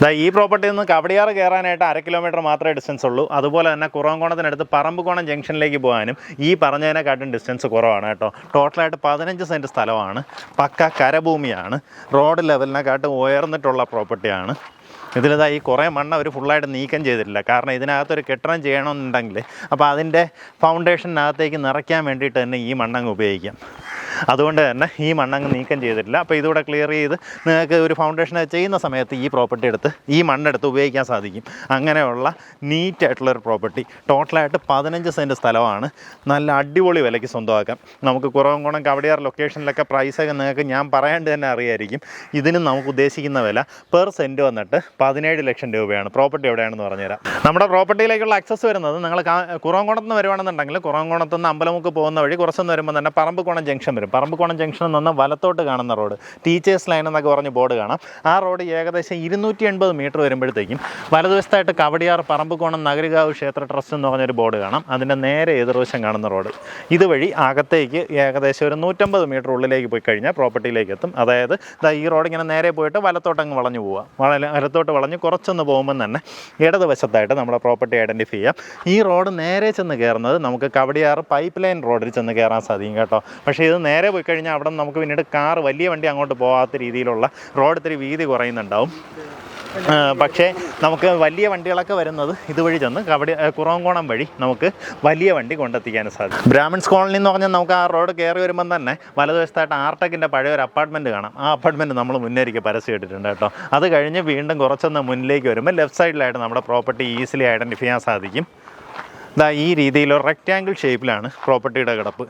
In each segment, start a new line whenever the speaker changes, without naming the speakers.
ദാ ഈ പ്രോപ്പർട്ടിയിൽ നിന്ന് കവടിയാറ് കയറാനായിട്ട് അര കിലോമീറ്റർ മാത്രമേ ഡിസ്റ്റൻസ് ഉള്ളൂ. അതുപോലെ തന്നെ കുറവംകോണത്തിനടുത്ത് പറമ്പുകോണം ജംഗ്ഷനിലേക്ക് പോകാനും ഈ പറഞ്ഞതിനെക്കാട്ടും ഡിസ്റ്റൻസ് കുറവാണ് കേട്ടോ. ടോട്ടലായിട്ട് പതിനഞ്ച് സെന്റ് സ്ഥലമാണ്. പക്ക കരഭൂമിയാണ്. റോഡ് ലെവലിനെക്കാട്ടും ഉയർന്നിട്ടുള്ള പ്രോപ്പർട്ടിയാണ് ഇതിലിതാ ഈ കുറേ മണ്ണ് അവർ ഫുള്ളായിട്ട് നീക്കം ചെയ്തിട്ടില്ല. കാരണം ഇതിനകത്തൊരു കെട്ടിടം ചെയ്യണമെന്നുണ്ടെങ്കിൽ അപ്പോൾ അതിന്റെ ഫൗണ്ടേഷനകത്തേക്ക് നിറയ്ക്കാൻ വേണ്ടിയിട്ട് തന്നെ ഈ മണ്ണങ്ങ് ഉപയോഗിക്കാം. അതുകൊണ്ട് തന്നെ ഈ മണ്ണങ്ങ് നീക്കം ചെയ്തിട്ടില്ല. അപ്പോൾ ഇതുകൂടെ ക്ലിയർ ചെയ്ത് നിങ്ങൾക്ക് ഒരു ഫൗണ്ടേഷൻ ചെയ്യുന്ന സമയത്ത് ഈ പ്രോപ്പർട്ടി എടുത്ത് ഈ മണ്ണെടുത്ത് ഉപയോഗിക്കാൻ സാധിക്കും. അങ്ങനെയുള്ള നീറ്റായിട്ടുള്ളൊരു പ്രോപ്പർട്ടി ടോട്ടലായിട്ട് പതിനഞ്ച് സെന്റ് സ്ഥലമാണ്. നല്ല അടിപൊളി വിലയ്ക്ക് സ്വന്തമാക്കാം. നമുക്ക് കുറവംകുളം കവടിയാർ ലൊക്കേഷനിലൊക്കെ പ്രൈസൊക്കെ നിങ്ങൾക്ക് ഞാൻ പറയാണ്ട് തന്നെ അറിയായിരിക്കും. ഇതിന് നമുക്ക് ഉദ്ദേശിക്കുന്ന വില പെർ സെന്റ് വന്നിട്ട് പതിനേഴ് ലക്ഷം രൂപയാണ്. പ്രോപ്പർട്ടി എവിടെയാണെന്ന് പറഞ്ഞുതരാം. നമ്മുടെ പ്രോപ്പർട്ടിയിലേക്കുള്ള ആക്സസ് വരുന്നത് നിങ്ങൾ കുറവംകുണത്ത് നിന്ന് വരുവാണെന്നുണ്ടെങ്കിൽ കുറവംകുണത്ത് നിന്ന് അമ്പലമുക്ക് പോകുന്ന വഴി കുറച്ചൊന്ന് വരുമ്പോൾ തന്നെ പറമ്പുകുണം ജംഗ്ഷൻ വരും. പറമ്പുകോണം ജംഗ്ഷനിൽ നിന്ന് വലത്തോട്ട് കാണുന്ന റോഡ് ടീച്ചേഴ്സ് ലൈൻ എന്നൊക്കെ പറഞ്ഞ് ബോർഡ് കാണാം. ആ റോഡ് ഏകദേശം ഇരുന്നൂറ്റി എൺപത് മീറ്റർ വരുമ്പോഴത്തേക്കും വലതുവശത്തായിട്ട് കവടിയാർ പറമ്പുകോണം നഗരികാവ് ക്ഷേത്ര ട്രസ്റ്റ് എന്ന് പറഞ്ഞൊരു ബോർഡ് കാണാം. അതിന്റെ നേരെ എതിർവശം കാണുന്ന റോഡ്. ഇതുവഴി അകത്തേക്ക് ഏകദേശം ഒരു നൂറ്റമ്പത് മീറ്റർ ഉള്ളിലേക്ക് പോയി കഴിഞ്ഞാൽ പ്രോപ്പർട്ടിയിലേക്ക് എത്തും. അതായത് ഈ റോഡ് ഇങ്ങനെ നേരെ പോയിട്ട് വലത്തോട്ട് അങ്ങ് വളഞ്ഞു പോവാം വള- വലത്തോട്ട് വളഞ്ഞ് കുറച്ചൊന്ന് പോകുമ്പോൾ തന്നെ ഇടതുവശത്തായിട്ട് നമ്മുടെ പ്രോപ്പർട്ടി ഐഡന്റിഫൈ ചെയ്യാം. ഈ റോഡ് നേരെ ചെന്ന് കയറുന്നത് നമുക്ക് കവടിയാർ പൈപ്പ് ലൈൻ റോഡിൽ ചെന്ന് കയറാൻ സാധിക്കും കേട്ടോ. പക്ഷേ ഇത് നേരെ പോയി കഴിഞ്ഞാൽ അവിടെ നമുക്ക് പിന്നീട് കാർ വലിയ വണ്ടി അങ്ങോട്ട് പോകാത്ത രീതിയിലുള്ള റോഡ് ഇത്തിരി വീതി കുറയുന്നുണ്ടാവും. പക്ഷേ നമുക്ക് വലിയ വണ്ടികളൊക്കെ വരുന്നത് ഇതുവഴി ചെന്ന് കവടി കുറവങ്കോണം വഴി നമുക്ക് വലിയ വണ്ടി കൊണ്ടെത്തിക്കാൻ സാധിക്കും. ബ്രാഹ്മിൺസ് കോളനി എന്ന് പറഞ്ഞാൽ നമുക്ക് ആ റോഡ് കയറി വരുമ്പം തന്നെ വലതുവശത്തായിട്ട് ആർടെക്കിന്റെ പഴയ ഒരു അപ്പാർട്ട്മെന്റ് കാണാം. ആ അപ്പാർട്ട്മെന്റ് നമ്മൾ മുന്നേരിക്ക് പരസ്യം ഇട്ടിട്ടുണ്ട് കേട്ടോ. അത് കഴിഞ്ഞ് വീണ്ടും കുറച്ചൊന്ന് മുന്നിലേക്ക് വരുമ്പോൾ ലെഫ്റ്റ് സൈഡിലായിട്ട് നമ്മുടെ പ്രോപ്പർട്ടി ഈസിലി ഐഡന്റിഫൈ ചെയ്യാൻ സാധിക്കും. ഇതാ ഈ രീതിയിൽ റെക്റ്റാങ്കിൾ ഷേപ്പിലാണ് പ്രോപ്പർട്ടിയുടെ കിടപ്പ്.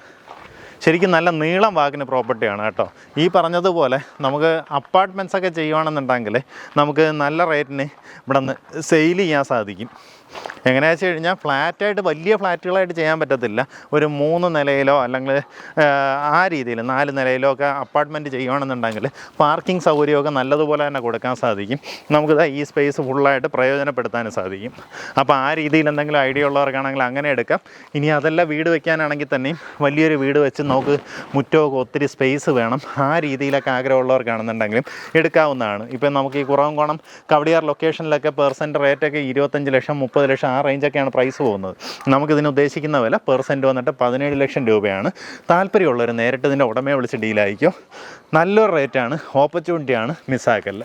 ശരിക്കും നല്ല നീളം വാക്കിന് പ്രോപ്പർട്ടിയാണ് കേട്ടോ. ഈ പറഞ്ഞതുപോലെ നമുക്ക് അപ്പാർട്ട്മെന്റ്സൊക്കെ ചെയ്യുകയാണെന്നുണ്ടെങ്കിൽ നമുക്ക് നല്ല റേറ്റിന് ഇവിടെ നിന്ന് സെയിൽ ചെയ്യാൻ സാധിക്കും. എങ്ങനെയാണെന്ന് വെച്ച് കഴിഞ്ഞാൽ ഫ്ലാറ്റായിട്ട് വലിയ ഫ്ലാറ്റുകളായിട്ട് ചെയ്യാൻ പറ്റത്തില്ല. ഒരു മൂന്ന് നിലയിലോ അല്ലെങ്കിൽ ആ രീതിയിൽ നാല് നിലയിലോ ഒക്കെ അപ്പാർട്ട്മെന്റ് ചെയ്യുകയാണെന്നുണ്ടെങ്കിൽ പാർക്കിംഗ് സൗകര്യമൊക്കെ നല്ലതുപോലെ തന്നെ കൊടുക്കാൻ സാധിക്കും. നമുക്കിത് ഈ സ്പേസ് ഫുള്ളായിട്ട് പ്രയോജനപ്പെടുത്താനും സാധിക്കും. അപ്പോൾ ആ രീതിയിൽ എന്തെങ്കിലും ഐഡിയ ഉള്ളവർക്കാണെങ്കിൽ അങ്ങനെ എടുക്കാം. ഇനി അതല്ല വീട് വെക്കാനാണെങ്കിൽ തന്നെയും വലിയൊരു വീട് വെച്ച് നമുക്ക് മുറ്റമൊക്കെ ഒത്തിരി സ്പേസ് വേണം. ആ രീതിയിലൊക്കെ ആഗ്രഹമുള്ളവർക്കാണെന്നുണ്ടെങ്കിലും എടുക്കാവുന്നതാണ്. ഇപ്പം നമുക്ക് ഈ കുറവംകോണം കവടിയാർ ലൊക്കേഷനിലൊക്കെ പെർസെന്റ് റേറ്റൊക്കെ ഇരുപത്തഞ്ച് ലക്ഷം മുപ്പത് ലക്ഷം റേഞ്ചൊക്കെയാണ് പ്രൈസ് പോകുന്നത്. നമുക്കിതിന് ഉദ്ദേശിക്കുന്ന വില പെർസെന്റ് വന്നിട്ട് പതിനേഴ് ലക്ഷം രൂപയാണ്. താല്പര്യമുള്ളവർ നേരിട്ട് ഇതിന്റെ ഉടമയെ വിളിച്ച് ഡീലായിരിക്കും നല്ലൊരു റേറ്റാണ് ഓപ്പർച്യൂണിറ്റിയാണ് മിസ്സാക്കല്ല